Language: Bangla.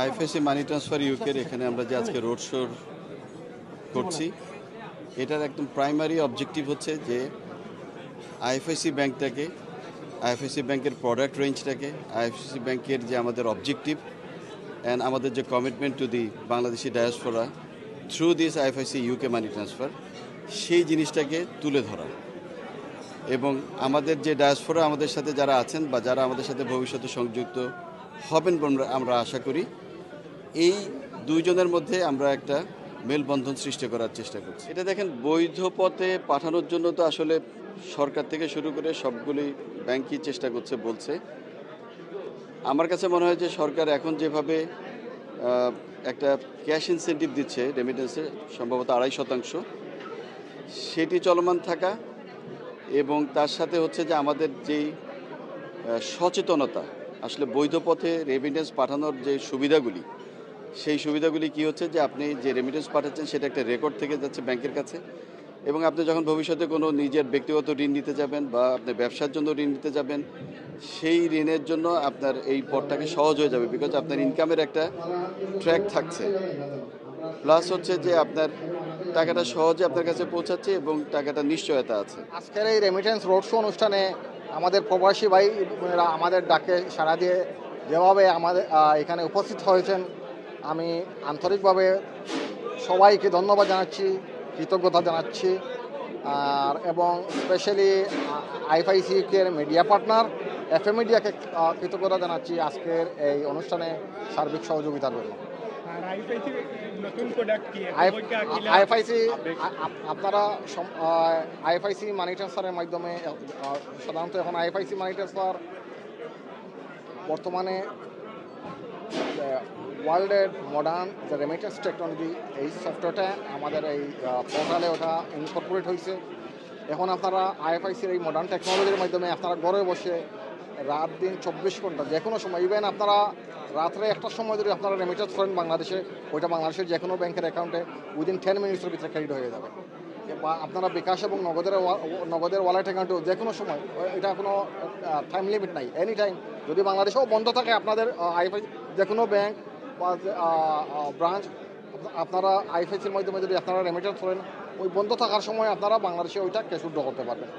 আইএফএসি মানি ট্রান্সফার ইউকের এখানে আমরা যে আজকে রোড শো করছি, এটার একদম প্রাইমারি অবজেক্টিভ হচ্ছে যে আইএফএসি ব্যাংকটাকে আইএফএসি ব্যাংকের প্রোডাক্ট রেঞ্জটাকে আইএফএসি ব্যাংকের যে আমাদের অবজেক্টিভ অ্যান্ড আমাদের যে commitment to the Bangladeshi diaspora through this IFIC UK money transfer সেই জিনিসটাকে তুলে ধরা। এবং আমাদের যে ডায়াসফোরা আমাদের সাথে যারা আছেন বা যারা আমাদের সাথে ভবিষ্যতে সংযুক্ত হবেন আমরা আশা করি। এই দুইজনের মধ্যে আমরা একটা মেলবন্ধন সৃষ্টি করার চেষ্টা করছি। এটা দেখেন, বৈধ পথে পাঠানোর জন্য তো আসলে সরকার থেকে শুরু করে সবগুলি ব্যাংকই চেষ্টা করছে, বলছে। আমার কাছে মনে হয় যে সরকার এখন যেভাবে একটা ক্যাশ ইনসেন্টিভ দিচ্ছে রেমিটেন্সে সম্ভবত আড়াই শতাংশ, সেটি চলমান থাকা এবং তার সাথে হচ্ছে যে আমাদের যেই সচেতনতা আসলে বৈধ পথে রেমিটেন্স পাঠানোর যে সুবিধাগুলি, সেই সুবিধাগুলি কি হচ্ছে যে আপনি যে রেমিটেন্স পাঠাচ্ছেন সেটা একটা রেকর্ড থেকে যাচ্ছে ব্যাংকের কাছে এবং আপনি যখন ভবিষ্যতে কোনো নিজের ব্যক্তিগত ঋণ নিতে যাবেন বা আপনি ব্যবসার জন্য ঋণ নিতে যাবেন, সেই ঋণের জন্য আপনার এই পথটাকে সহজ হয়ে যাবে বিকজ আপনার ইনকামের একটা ট্র্যাক থাকছে। প্লাস হচ্ছে যে আপনার টাকাটা সহজে আপনার কাছে পৌঁছাচ্ছে এবং টাকাটা নিশ্চয়তা আছে। আজকের এই রেমিটেন্স রোড শো অনুষ্ঠানে আমাদের প্রবাসী ভাই আমাদের ডাকে সাড়া দিয়ে যেভাবে আমাদের এখানে উপস্থিত হয়েছেন, আমি আন্তরিকভাবে সবাইকে ধন্যবাদ জানাচ্ছি, কৃতজ্ঞতা জানাচ্ছি। আর, এবং স্পেশালি আইফআইসিকের মিডিয়া পার্টনার এফ মিডিয়াকে কৃতজ্ঞতা জানাচ্ছি আজকের এই অনুষ্ঠানে সার্বিক সহযোগিতার জন্য। আইএফআইসি আপনারা আইএফআইসি মানি ট্রান্সফারের মাধ্যমে সাধারণত এখন আইএফআইসি মানি ট্রান্সফার বর্তমানে ওয়ার্ল্ডের মডার্ন যে রেমিটেন্স টেকনোলজি এই সফটওয়্যারটা আমাদের এই পোর্টালে ওটা ইনকর্পোরেট হয়েছে এখন আপনারা আইএফআইসির এই মডার্ন টেকনোলজির মাধ্যমে আপনারা ঘরে বসে রাত দিন চব্বিশ ঘণ্টা, যে কোনো সময় ইভেন আপনারা রাত্রে একটার সময় যদি আপনারা রেমিটেন্স করেন বাংলাদেশে, ওইটা বাংলাদেশের যে কোনো ব্যাংকের অ্যাকাউন্টে উইদিন টেন মিনিটসের ভিতরে ক্রেডিট হয়ে যাবে। বা আপনারা বিকাশ এবং নগদের নগদের ওয়ালেট অ্যাকাউন্টেও যে কোনো সময়, এটা কোনো টাইম লিমিট নাই এনি টাইম যদি বাংলাদেশেও বন্ধ থাকে আপনাদের আইএফআই যে কোনো ব্যাংক বা ব্রাঞ্চ আপনারা আইএফআইসির মাধ্যমে যদি আপনারা রেমিটেন্স করেন, ওই বন্ধ থাকার সময় আপনারা বাংলাদেশে ওইটা ক্যাশ উইথড্র করতে পারবেন।